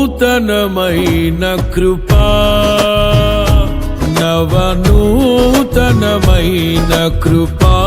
నూతనమైన కృపా నవనూతనమైన కృపా.